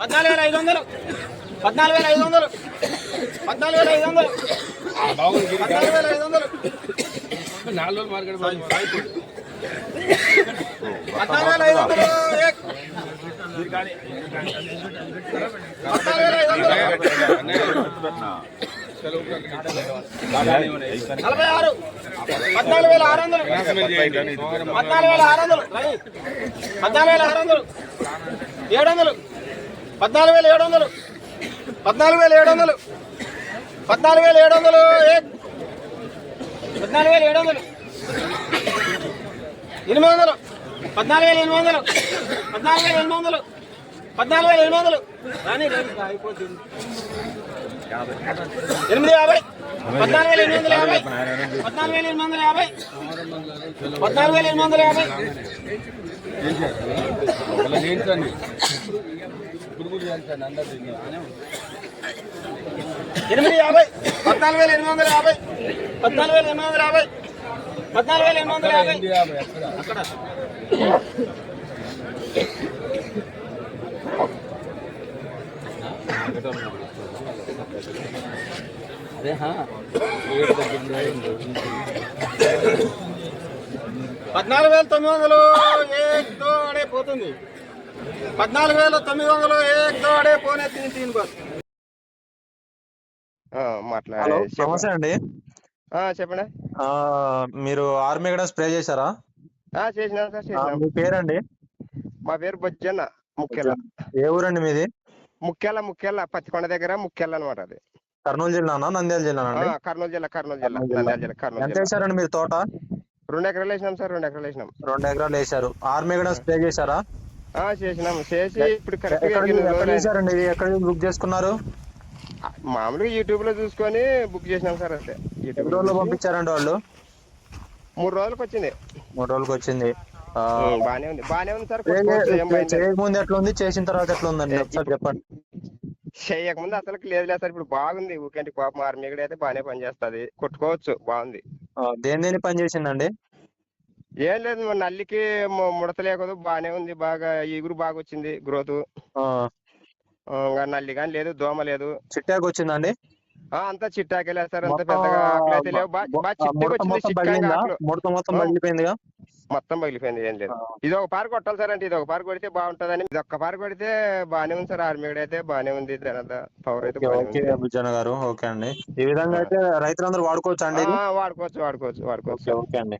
పద్నాలుగు వేల ఐదు వందలు. పద్నాలుగు వేల ఐదు వందలు. పద్నాలుగు వేల ఐదు వందలు. పద్నాలుగు వేల ఐదు వందలు. పద్నాలుగు వేల ఐదు వందలు. ఏక్. పద్నాలుగు వేల ఐదు వందలు నలభై ఆరు. పద్నాలుగు వేల ఆరు వందలు. పద్నాలుగు వేల ఆరు వందలు. రవి. పద్నాలుగు వేల ఆరు వందలు. ఏడు వందలు. పద్నాలుగు వేల ఏడు వందలు పద్నాలుగు వేల ఏడు వందలు పద్నాలుగు వేల ఏడు వందలు పద్నాలుగు వేల ఏడు వందలు ఎనిమిది వందలు పద్నాలుగు వేల ఎనిమిది వందలు పద్నాలుగు వేల ఎనిమిది వందలు పద్నాలుగు వేల ఎనిమిది వందలు అయిపోతుంది ఎనిమిది యాభై పద్నాలుగు వేల ఎనిమిది వందల యాభై పద్నాలుగు వేల ఎనిమిది వందల యాభై పద్నాలుగు వేల ఎనిమిది వందల యాభై ఎనిమిది యాభై పద్నాలుగు వేల ఎనిమిది వందల యాభై పద్నాలుగు వేల ఎనిమిది వందల యాభై పద్నాలుగు వేల ఎనిమిది వందల యాభై అక్కడ పద్నాలుగు వేల తొమ్మిది వందలు ఏ పోతుంది. పద్నాలుగు వేల తొమ్మిది వందలు అడే పోనే తిని తిని బస్. మాట్లాడే నమస్తే అండి. ఆ, చెప్పండి. ఆ, మీరు ఆర్మీ గడ స్ప్రే చేశారా? ఆ, చేసినాం సార్ మీ పేరండి? మా పేరు బొజ్జన్న ముక్కెల ఏ ఊరండి మీది? ముక్కెల ముక్కెల పత్తికొండ దగ్గర ముక్కెల అనమాట అది. కర్నూలు జిల్లానా నంద్యాల జిల్లానా కర్నూలు జిల్లా కర్నూలు జిల్లా కర్నూలు జిల్లా. నంద్యాల జిల్లా కర్నూలు ఎంత జిల్లా. వేశారండి మీరు తోట? రెండు ఎకరాలు వేసినాం సార్ రెండు ఎకరాలు వేసినాం. రెండు ఎకరాలు వేశారు. ఆర్మీ గడ స్ప్రే చేశారా? ఆ, చేసినాం. చేసి ఇప్పుడు కరెక్ట్ ఎక్కడ బుక్ చేసుకున్నారు? మామూలుగా యూట్యూబ్లో చూసుకొని బుక్ చేసినాం సార్ అంతే. యూట్యూబ్ రోజులు పంపించారండి వాళ్ళు? మూడు రోజులకు వచ్చింది. మూడు రోజులకి వచ్చింది. బానే ఉంది. బానే ఉంది సార్. చేయకముందు ఎట్లా ఉంది చేసిన తర్వాత ఎట్లా ఉందండి ఒకసారి చెప్పండి. చేయకముందు అసలు లేదు లేదు సార్. ఇప్పుడు బాగుంది. ఊకంటే పాపం ఆర్మీ కూడా అయితే బాగానే పనిచేస్తుంది కొట్టుకోవచ్చు. బాగుంది. దేని దేని పని చేసిందండి? ఏం లేదు నల్లికి ముడత లేకదు బాగానే ఉంది. బాగా ఈగురు బాగా వచ్చింది గ్రోత్. నల్లి కానీ లేదు దోమ లేదు. చిట్టాకు వచ్చిందండి? అంతా చిట్టాకెళ్ళా సార్. అంత మొత్తం పెద్దగా ఆకులు అయితే లేవు. బాగా వచ్చింది. మొత్తం ముడత. పగిలిపోయిందిగా మొత్తం పగిలిపోయింది ఏం లేదు. ఇది ఒక పార కొట్టాలి సార్ అంటే ఇది ఒక పార కొడితే బాగుంటదని. ఇది ఒక్క పార కొడితే బాగానే ఉంది సార్. ఆర్మీ అయితే బాగానే ఉంది. పవర్ అయితే గారు. ఓకే అండి. ఈ విధంగా అయితే రైతులందరూ వాడుకోవచ్చు అండి వాడుకోవచ్చు వాడుకోవచ్చు వాడుకోవచ్చు. ఓకే అండి.